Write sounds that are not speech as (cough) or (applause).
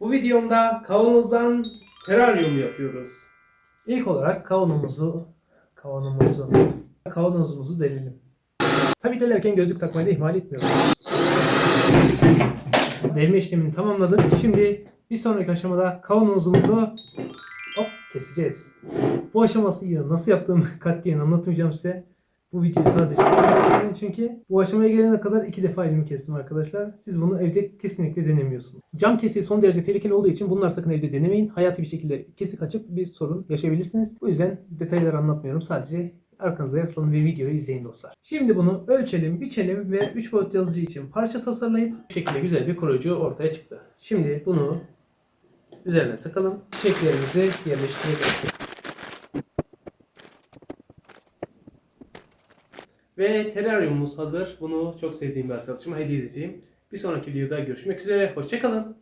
Bu videomda kavanozdan teraryum yapıyoruz. İlk olarak kavanozumuzu kavanozumuzu kavanozumuzu delelim. Tabi delerken gözlük takmayı da ihmal etmiyoruz. Delme işlemini tamamladık. Şimdi bir sonraki aşamada kavanozumuzu hop keseceğiz. Bu aşaması nasıl yaptığımı (laughs) katiyen anlatmayacağım size. Bu videoyu sadece izleyin çünkü bu aşamaya gelene kadar iki defa elimi kestim arkadaşlar. Siz bunu evde kesinlikle denemiyorsunuz. Cam kesiği son derece tehlikeli olduğu için bunlar sakın evde denemeyin. Hayati bir şekilde kesik açıp bir sorun yaşayabilirsiniz. Bu yüzden detayları anlatmıyorum. Sadece arkanıza yaslanın ve videoyu izleyin dostlar. Şimdi bunu ölçelim, biçelim ve 3 boyutlu yazıcı için parça tasarlayıp bu şekilde güzel bir koruyucu ortaya çıktı. Şimdi bunu üzerine takalım. Çiçeklerimizi yerleştirelim. Ve teraryumumuz hazır. Bunu çok sevdiğim bir arkadaşıma hediye edeceğim. Bir sonraki videoda görüşmek üzere. Hoşçakalın.